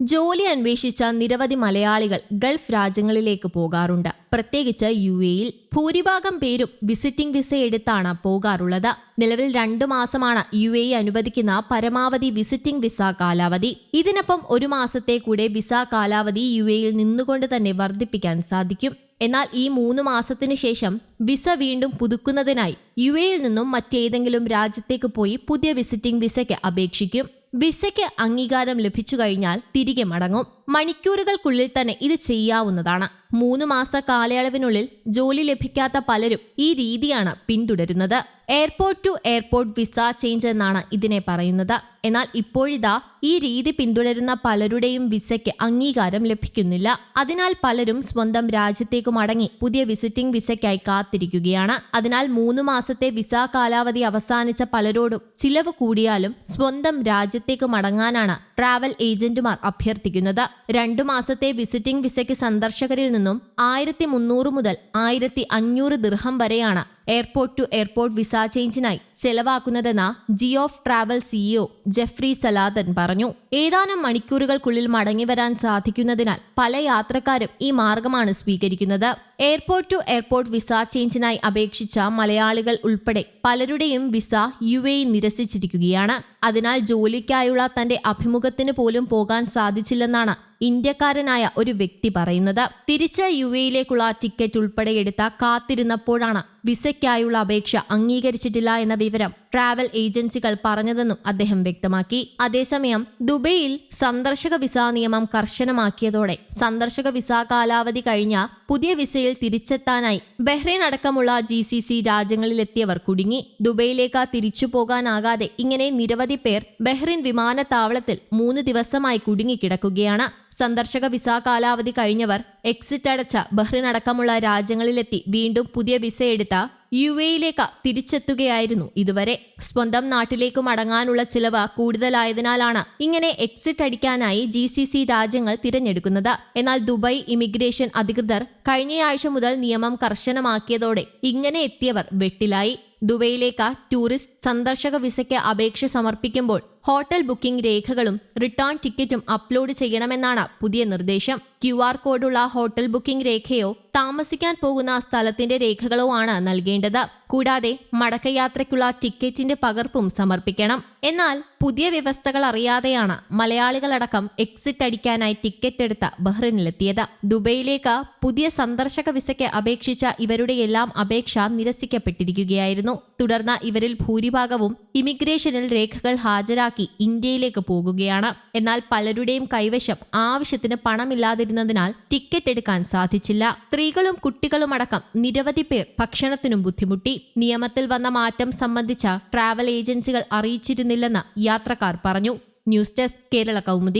ജോലി അന്വേഷിച്ച നിരവധി മലയാളികൾ ഗൾഫ് രാജ്യങ്ങളിലേക്ക് പോകാറുണ്ട്. പ്രത്യേകിച്ച് യു എയിൽ ഭൂരിഭാഗം പേരും വിസിറ്റിംഗ് വിസ എടുത്താണ് പോകാറുള്ളത്. നിലവിൽ രണ്ടു മാസമാണ് യു എ അനുവദിക്കുന്ന പരമാവധി വിസിറ്റിംഗ് വിസ കാലാവധി. ഇതിനൊപ്പം ഒരു മാസത്തെ കൂടെ വിസ കാലാവധി യു എയിൽ നിന്നുകൊണ്ട് തന്നെ വർദ്ധിപ്പിക്കാൻ സാധിക്കും. എന്നാൽ ഈ മൂന്ന് മാസത്തിന് ശേഷം വിസ വീണ്ടും പുതുക്കുന്നതിനായി യു എയിൽ നിന്നും മറ്റേതെങ്കിലും രാജ്യത്തേക്ക് പോയി പുതിയ വിസിറ്റിംഗ് വിസയ്ക്ക് അപേക്ഷിക്കും. വിസയ്ക്ക് അംഗീകാരം ലഭിച്ചു കഴിഞ്ഞാൽ തിരികെ മടങ്ങും. മണിക്കൂറുകൾക്കുള്ളിൽ തന്നെ ഇത് ചെയ്യാവുന്നതാണ്. മൂന്ന് മാസ കാലയളവിനുള്ളിൽ ജോലി ലഭിക്കാത്ത പലരും ഈ രീതിയാണ് പിന്തുടരുന്നത്. Airport to airport visa change എന്നാണ് ഇതിനെ പറയുന്നത്. എന്നാൽ ഇപ്പോഴിതാ ഈ രീതി പിന്തുടരുന്ന പലരുടെയും വിസയ്ക്ക് അംഗീകാരം ലഭിക്കുന്നില്ല. അതിനാൽ പലരും സ്വന്തം രാജ്യത്തേക്ക് മടങ്ങി പുതിയ വിസിറ്റിംഗ് വിസയ്ക്കായി കാത്തിരിക്കുകയാണ്. അതിനാൽ മൂന്ന് മാസത്തെ വിസ കാലാവധി അവസാനിച്ച പലരോടും ചിലവ് കൂടിയാലും സ്വന്തം രാജ്യത്തേക്ക് മടങ്ങാനാണ് ട്രാവൽ ഏജന്റുമാർ അഭ്യർത്ഥിക്കുന്നത്. രണ്ടു മാസത്തെ വിസിറ്റിംഗ് വിസയ്ക്ക് സന്ദർശകരിൽ നിന്നും ആയിരത്തി മുന്നൂറ് മുതൽ ആയിരത്തി അഞ്ഞൂറ് ദിർഹം വരെയാണ് എയർപോർട്ട് ടു എയർപോർട്ട് വിസ ചേഞ്ചിനായി ചെലവാക്കുന്നതെന്ന് Geoff travel CEO Jeffrey Saladan പറഞ്ഞു. ഏതാനും മണിക്കൂറുകൾക്കുള്ളിൽ മടങ്ങിവരാൻ സാധിക്കുന്നതിനാൽ പല യാത്രക്കാരും ഈ മാർഗമാണ് സ്വീകരിക്കുന്നത്. എയർപോർട്ട് ടു എയർപോർട്ട് വിസ ചേഞ്ചിനായി അപേക്ഷിച്ച മലയാളികൾ ഉൾപ്പെടെ പലരുടെയും വിസ യു എ നിരസിച്ചിരിക്കുകയാണ്. അതിനാൽ ജോലിക്കായുള്ള തന്റെ അഭിമുഖത്തിന് പോലും പോകാൻ സാധിച്ചില്ലെന്നാണ് ഇന്ത്യക്കാരനായ ഒരു വ്യക്തി പറയുന്നത്. തിരിച്ച് യു എയിലേക്കുള്ള ടിക്കറ്റ് ഉൾപ്പെടെ എടുത്ത കാത്തിരുന്നപ്പോഴാണ് വിസയ്ക്കായുള്ള അപേക്ഷ അംഗീകരിച്ചിട്ടില്ല എന്ന വിവരം ട്രാവൽ ഏജൻസികൾ പറഞ്ഞതെന്നും അദ്ദേഹം വ്യക്തമാക്കി. അതേസമയം ദുബൈയിൽ സന്ദർശക വിസ നിയമം കർശനമാക്കിയതോടെ സന്ദർശക വിസ കാലാവധി കഴിഞ്ഞ പുതിയ വിസയിൽ തിരിച്ചെത്താനായി ബഹ്റൈൻ അടക്കമുള്ള ജി സി സി രാജ്യങ്ങളിലെത്തിയവർ കുടുങ്ങി. ദുബൈയിലേക്ക് തിരിച്ചു പോകാനാകാതെ ഇങ്ങനെ നിരവധി പേർ ബഹ്റൈൻ വിമാനത്താവളത്തിൽ മൂന്ന് ദിവസമായി കുടുങ്ങിക്കിടക്കുകയാണ്. സന്ദർശക വിസ കാലാവധി കഴിഞ്ഞവർ എക്സിറ്റ് അടച്ച ബഹ്റിൻ അടക്കമുള്ള രാജ്യങ്ങളിലെത്തി വീണ്ടും പുതിയ വിസ എടുത്ത യു എയിലേക്ക് തിരിച്ചെത്തുകയായിരുന്നു ഇതുവരെ. സ്വന്തം നാട്ടിലേക്ക് മടങ്ങാനുള്ള ചിലവ് കൂടുതലായതിനാലാണ് ഇങ്ങനെ എക്സിറ്റ് അടിക്കാനായി ജി സി സി രാജ്യങ്ങൾ തിരഞ്ഞെടുക്കുന്നത്. എന്നാൽ ദുബായ് ഇമിഗ്രേഷൻ അധികൃതർ കഴിഞ്ഞയാഴ്ച മുതൽ നിയമം കർശനമാക്കിയതോടെ ഇങ്ങനെ എത്തിയവർ വെട്ടിലായി. ദുബൈയിലേക്ക് ടൂറിസ്റ്റ് സന്ദർശക വിസയ്ക്ക് അപേക്ഷ സമർപ്പിക്കുമ്പോൾ ഹോട്ടൽ ബുക്കിംഗ് രേഖകളും റിട്ടേൺ ടിക്കറ്റും അപ്ലോഡ് ചെയ്യണമെന്നാണ് പുതിയ നിർദ്ദേശം. ക്യു ആർ കോഡുള്ള ഹോട്ടൽ ബുക്കിംഗ് രേഖയോ താമസിക്കാൻ പോകുന്ന സ്ഥലത്തിന്റെ രേഖകളോ ആണ് നൽകേണ്ടത്. കൂടാതെ മടക്കയാത്രയ്ക്കുള്ള ടിക്കറ്റിന്റെ പകർപ്പും സമർപ്പിക്കണം. എന്നാൽ പുതിയ വ്യവസ്ഥകൾ അറിയാതെയാണ് മലയാളികളടക്കം എക്സിറ്റ് അടിക്കാനായി ടിക്കറ്റ് എടുത്ത ബഹ്റിനിലെത്തിയത്. ദുബൈയിലേക്ക് പുതിയ സന്ദർശക വിസയ്ക്ക് അപേക്ഷിച്ച ഇവരുടെ എല്ലാം അപേക്ഷ നിരസിക്കപ്പെട്ടിരിക്കുകയായിരുന്നു. തുടർന്ന് ഇവരിൽ ഭൂരിഭാഗവും ഇമിഗ്രേഷനിൽ രേഖകൾ ഹാജരാക്കി ഇന്ത്യയിലേക്ക് പോകുകയാണ്. എന്നാൽ പലരുടെയും കൈവശം ആവശ്യത്തിന് പണമില്ലാതിരുന്നതിനാൽ ടിക്കറ്റ് എടുക്കാൻ സാധിച്ചില്ല. സ്ത്രീകളും കുട്ടികളുമടക്കം നിരവധി പേർ ഭക്ഷണത്തിനും ബുദ്ധിമുട്ടി. നിയമത്തിൽ വന്ന മാറ്റം സംബന്ധിച്ച ട്രാവൽ ഏജൻസികൾ അറിയിച്ചിരുന്നില്ലെന്ന് യാത്രക്കാർ പറഞ്ഞു. News desk Kerala Kaumudi.